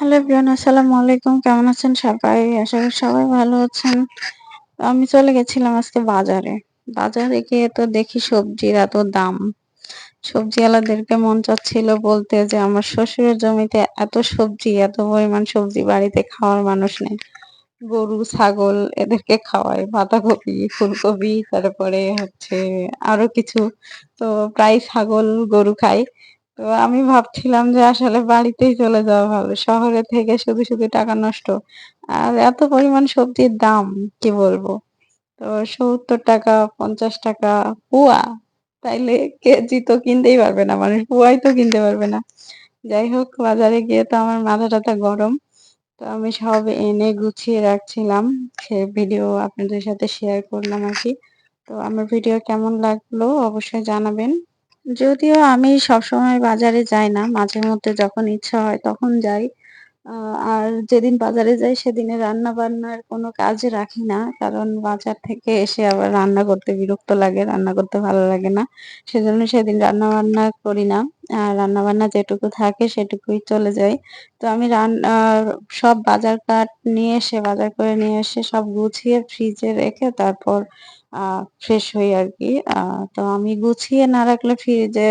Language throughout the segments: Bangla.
হ্যালো এভরিওয়ান, আসসালামু আলাইকুম। কেমন আছেন সবাই? আশা করি সবাই ভালো আছেন। আমি চলে গেছিলাম আজকে বাজারে। বাজারে গিয়ে তো দেখি সবজির এত দাম। সবজিওয়ালাদেরকে মন চাচ্ছিল বলতে যে আমার শ্বশুরের জমিতে এত সবজি, এত পরিমাণ সবজি বাড়িতে খাওয়ার মানুষ নেই। গরু, ছাগল এদেরকে খাওয়াই, বাঁধাকপি, ফুলকপি, তারপরে হচ্ছে আরও কিছু। তো প্রায় ছাগল, গরু খায় তো আমি ভাবছিলাম যে আসলে বাড়িতেই চলে যাওয়া ভালো। শহরে থেকে শুধু শুধু টাকা নষ্ট। আর এত পরিমাণ সবজির দাম, কি বলব? তো সত্তর টাকা, পঞ্চাশ টাকা, পুয়া। তাইলে কেজি তো কিনতেই পারবে না মানুষ, পোয়াই তো কিনতে পারবে না। যাই হোক, বাজারে গিয়ে তো আমার মাথা টাথা গরম। তো আমি সব এনে গুছিয়ে রাখছিলাম। সে ভিডিও আপনাদের সাথে শেয়ার করলাম আর কি। তো আমার ভিডিও কেমন লাগল অবশ্যই জানাবেন। যদিও আমি সবসময় বাজারে যাই না মাঝে মধ্যে যখন ইচ্ছা হয় তখন যাই। আহ, আর যেদিন বাজারে যাই সেদিনে রান্না বান্নার কোনো কাজ রাখি না কারণ বাজার থেকে এসে আবার রান্না করতে বিরক্ত লাগে রান্না করতে ভালো লাগে না। সেজন্য সেদিন রান্না বান্না করি না আর রান্না বান্না যেটুকু থাকে সেটুকুই চলে যায়। তো আমি রান্না সব বাজার কাট নিয়ে এসে বাজার করে নিয়ে এসে সব গুছিয়ে ফ্রিজে রেখে তারপর আহ ফ্রেশ হই আর কি আহ তো আমি গুছিয়ে না রাখলে ফ্রিজে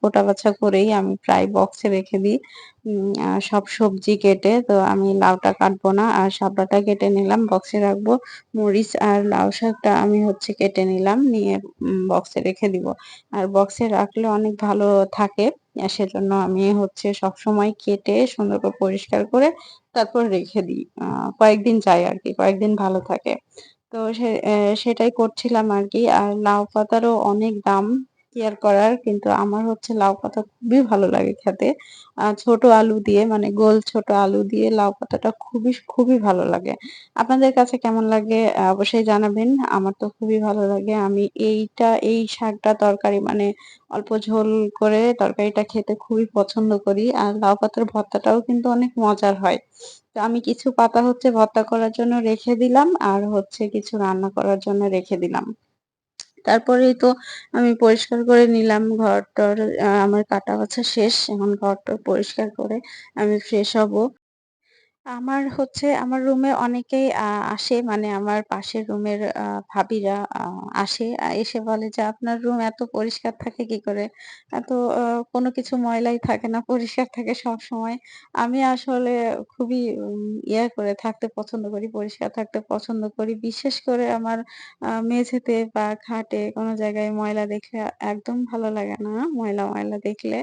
কোটা বাছা করেই আমি প্রায় বক্সে রেখে দিই। সব সবজি কেটে, তো আমি লাউটা কাটবো না। আর শাপলাটা কেটে নিলাম বক্সে রাখব। মরিচ আর লাউ শাকটা আমি হচ্ছে কেটে নিলাম, নিয়ে বক্সে রেখে দিব। আর বক্সে রাখলে অনেক ভালো থাকে সেজন্য আমি হচ্ছে সব সময় কেটে সুন্দর করে পরিষ্কার করে তারপর রেখে দিই। কয়েকদিন যায় আর কি কয়েকদিন ভালো থাকে। তো সে সেটাই করছিলাম আর কি। আর লাউ পাতারও অনেক দাম। কেয়ার করার, কিন্তু আমার হচ্ছে লাউ পাতা খুবই ভালো লাগে খেতে। ছোট আলু দিয়ে মানে গোল ছোট আলু দিয়ে লাউ পাতাটা খুবই খুবই ভালো লাগে। আপনাদের কাছে কেমন লাগে অবশ্যই জানাবেন। আমার তো খুবই ভালো লাগে। আমি এইটা, এই শাকটা তরকারি মানে অল্প ঝোল করে তরকারিটা খেতে খুবই পছন্দ করি। আর লাউ পাতার ভর্তাটাও কিন্তু অনেক মজার হয়। তো আমি কিছু পাতা হচ্ছে ভর্তা করার জন্য রেখে দিলাম, আর হচ্ছে কিছু রান্না করার জন্য রেখে দিলাম। তারপরেই তো আমি পরিষ্কার করে নিলাম ঘর টর আমার কাটা বাছা শেষ, এখন ঘর টর পরিষ্কার করে আমি ফ্রেশ হব। আমার হচ্ছে আমার রুমে অনেকেই আসে মানে আমার পাশের রুমের ভাবিরা আসে। এসে বলে যে, "আপনার রুম এত পরিষ্কার থাকে কি করে? এত কোনো কিছু ময়লাই থাকে না, পরিষ্কার থাকে সবসময়।" আমি আসলে খুবই ইয়ে করে থাকতে পছন্দ করি, পরিষ্কার থাকতে পছন্দ করি। বিশেষ করে আমার মেঝেতে বা খাটে কোনো জায়গায় ময়লা দেখলে একদম ভালো লাগে না, ময়লা, ময়লা দেখলে।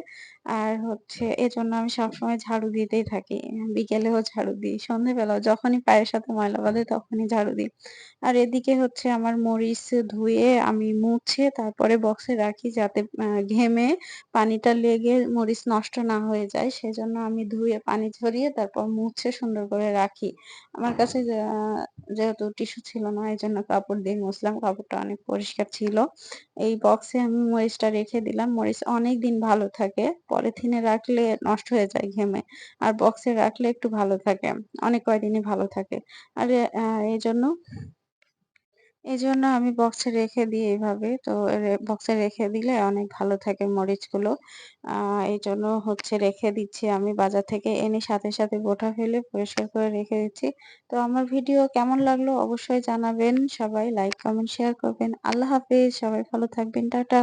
আর হচ্ছে এজন্য আমি সবসময় ঝাড়ু দিতেই থাকি। বিকেলেও ঝাড়ু দিই, সন্ধ্যেবেলাও যখনই পায়ের সাথে ময়লা বাঁধে তখনই ঝাড়ু দিই। আর এদিকে হচ্ছে আমার মরিচ ধুয়ে আমি মুছে তারপরে বক্সে রাখি যাতে ঘেমে পানিটা লেগে মরিচ নষ্ট না হয়ে যায়। সেজন্য আমি ধুয়ে পানি ঝরিয়ে তারপর মুছে সুন্দর করে রাখি। আমার কাছে যেহেতু টিস্যু ছিল না এই জন্য কাপড় দিয়ে মুছলাম। কাপড়টা অনেক পরিষ্কার ছিল। এই বক্সে আমি মরিচটা রেখে দিলাম। মরিচ অনেকদিন ভালো থাকে। পলিথিনে রাখলে নষ্ট হয়ে যায় ঘেমে। আর বক্সে রাখলে একটু ভালো থাকে। অনেক কয়দিনই ভালো থাকে। আর এ আ এজন্য এজন্য আমি বক্সে রেখে দিই এভাবে। তো বক্সে রেখে দিলে অনেক ভালো থাকে মরিচগুলো। আ এইজন্য হচ্ছে রেখে দিচ্ছি আমি বাজার থেকে এনে সাথে, সাথে বোটা ফেলে পরিষ্কার করে রেখে দিচ্ছি। তো আমার ভিডিও কেমন লাগল অবশ্যই জানাবেন। সবাই লাইক, কমেন্ট, শেয়ার করবেন। আল্লাহ হাফিজ সবাই ভালো থাকবেন। টাটা।